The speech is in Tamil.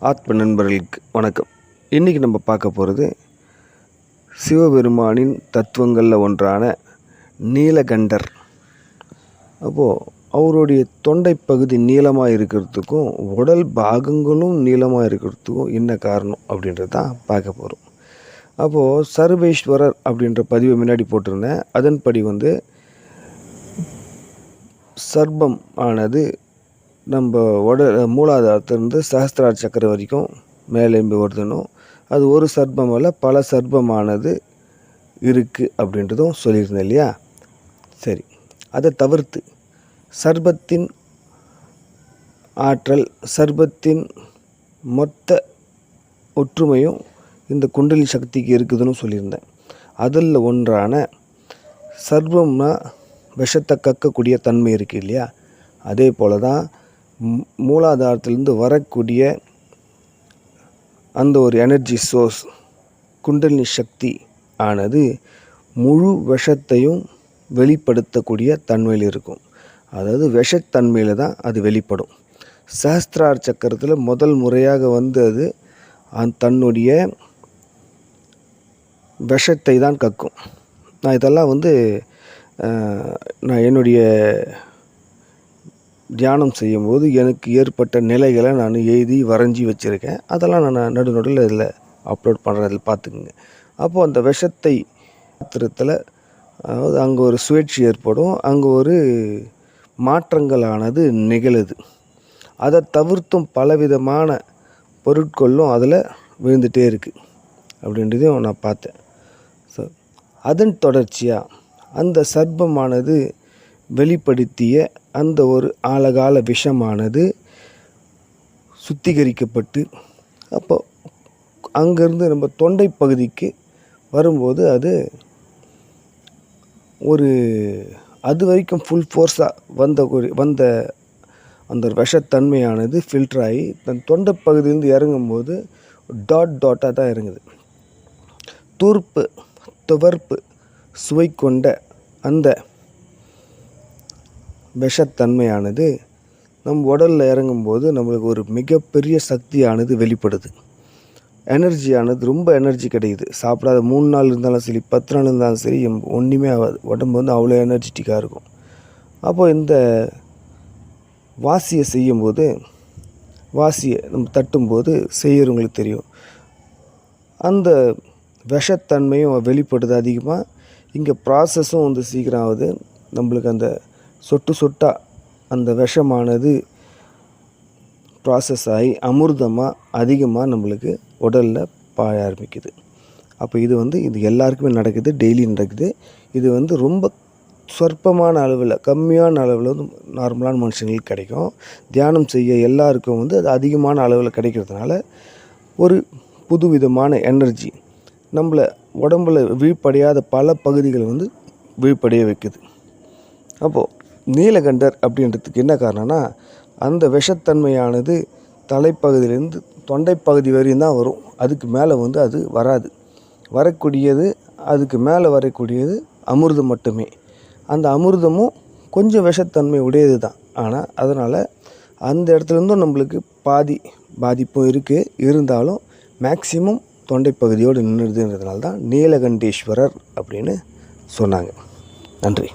ஆத்ம நண்பர்களுக்கு வணக்கம். இன்றைக்கி நம்ம பார்க்க போகிறது சிவபெருமானின் தத்துவங்களில் ஒன்றான நீலகண்டர். அப்போது அவருடைய தொண்டை பகுதி நீளமாக இருக்கிறதுக்கும் உடல் பாகங்களும் நீளமாக இருக்கிறதுக்கும் என்ன காரணம் அப்படின்றது தான் பார்க்க போகிறோம் அப்போது சர்வேஸ்வரர் அப்படின்ற பதிவை முன்னாடி போட்டிருந்தேன். அதன்படி வந்து சர்பம் ஆனது நம்ம உட மூலாதாரத்திலிருந்து சஹஸ்திரார சக்கரம் வரைக்கும் மேலேம்பி வருதுன்னும் அது ஒரு சர்ப்பம் அல்ல பல சர்ப்பமானது இருக்குது அப்படின்றதும் சொல்லியிருந்தேன் இல்லையா? சரி அதை தவிர்த்து சர்பத்தின் ஆற்றல் சர்பத்தின் மொத்த ஒற்றுமையும் இந்த குண்டலி சக்திக்கு இருக்குதுன்னு சொல்லியிருந்தேன். அதில் ஒன்றான சர்வம்னா விஷத்தை கக்கக்கூடிய தன்மை இருக்குது இல்லையா? அதே போல் தான் மூலாதாரத்திலிருந்து வரக்கூடிய அந்த ஒரு எனர்ஜி சோர்ஸ் குண்டலினி சக்தி ஆனது முழு விஷத்தையும் வெளிப்படுத்தக்கூடிய தன்மையில் இருக்கும். அதாவது விஷத்தன்மையில் தான் அது வெளிப்படும். சஹஸ்திரார் சக்கரத்தில் முதல் முறையாக வந்து அது தன்னுடைய விஷத்தை தான் கக்கும். நான் இதெல்லாம் வந்து நான் என்னுடைய தியானம் செய்யும்போது எனக்கு ஏற்பட்ட நிலைகளை நான் எழுதி வரைஞ்சி வச்சுருக்கேன். அதெல்லாம் நான் நடுநடுவில் இதில் அப்லோட் பண்ணுறதில் பார்த்துக்குங்க. அப்போது அந்த விஷத்தை பாத்திரத்தில் அதாவது அங்கே ஒரு சுழற்சி ஏற்படும். அங்கே ஒரு மாற்றங்களானது நிகழுது. அதை தவிர்த்தும் பலவிதமான பொருட்களும் அதில் விழுந்துகிட்டே இருக்குது அப்படின்றதையும் நான் பார்த்தேன். ஸோ அதன் தொடர்ச்சியாக அந்த சர்ப்பமானது வெளிப்படுத்திய அந்த ஒரு ஆழகால விஷமானது சுத்திகரிக்கப்பட்டு அப்போ அங்கேருந்து நம்ம தொண்டை பகுதிக்கு வரும்போது அது ஒரு அது வரைக்கும் ஃபுல் ஃபோர்ஸாக வந்த ஒரு வந்த அந்த விஷத்தன்மையானது ஃபில்டர் ஆகி தன் தொண்டை பகுதியிலேருந்து இறங்கும்போது டாட் டாட்டாக தான் இறங்குது. தூர்ப்பு துவர்ப்பு சுவை கொண்ட அந்த விஷத்தன்மையானது நம் உடலில் இறங்கும்போது நம்மளுக்கு ஒரு மிகப்பெரிய சக்தியானது வெளிப்படுது. எனர்ஜியானது ரொம்ப எனர்ஜி கிடைக்குது. சாப்பிடாத மூணு நாள் இருந்தாலும் சரி பத்து நாள் இருந்தாலும் சரி ஒன்றுமே ஆகாது. உடம்பு வந்து அவ்வளோ எனர்ஜெட்டிக்காக இருக்கும். அப்போது இந்த வாசியை செய்யும்போது வாசியை நம்ம தட்டும்போது செய்கிறவங்களுக்கு தெரியும். அந்த விஷத்தன்மையும் வெளிப்படுது அதிகமாக இங்கே ப்ராசஸும் வந்து சீக்கிரம் ஆகுது நம்மளுக்கு அந்த சொட்டு சொட்டாக அந்த விஷமானது ப்ராசஸ் ஆகி அமிர்தமாக அதிகமாக நம்மளுக்கு உடலில் பாய ஆரம்பிக்குது. அப்போ இது வந்து இது எல்லாருக்குமே நடக்குது டெய்லி நடக்குது. இது வந்து ரொம்ப சொற்பமான அளவில் கம்மியான அளவில் வந்து நார்மலான மனுஷங்களுக்கு கிடைக்கும். தியானம் செய்ய எல்லாருக்கும் வந்து அது அதிகமான அளவில் கிடைக்கிறதுனால ஒரு புதுவிதமான எனர்ஜி நம்மளை உடம்புல விழிப்படையாத பல பகுதிகளை வந்து விழிப்படைய வைக்குது. அப்போது நீலகண்டர் அப்படின்றதுக்கு என்ன காரணம்னா அந்த விஷத்தன்மையானது தலைப்பகுதியிலேருந்து தொண்டைப்பகுதி வரையும் தான் வரும். அதுக்கு மேலே வந்து அது வராது. வரக்கூடியது அதுக்கு மேலே வரக்கூடியது அமிர்தம் மட்டுமே. அந்த அமிர்தமும் கொஞ்சம் விஷத்தன்மை உடையது தான். ஆனால் அதனால் அந்த இடத்துலேருந்தும் நம்மளுக்கு பாதி பாதிப்பும் இருக்குது இருந்தாலும் மேக்சிமம் தொண்டைப்பகுதியோடு நின்றுதுன்றதுனால தான் நீலகண்டேஸ்வரர் அப்படின்னு சொன்னாங்க. நன்றி.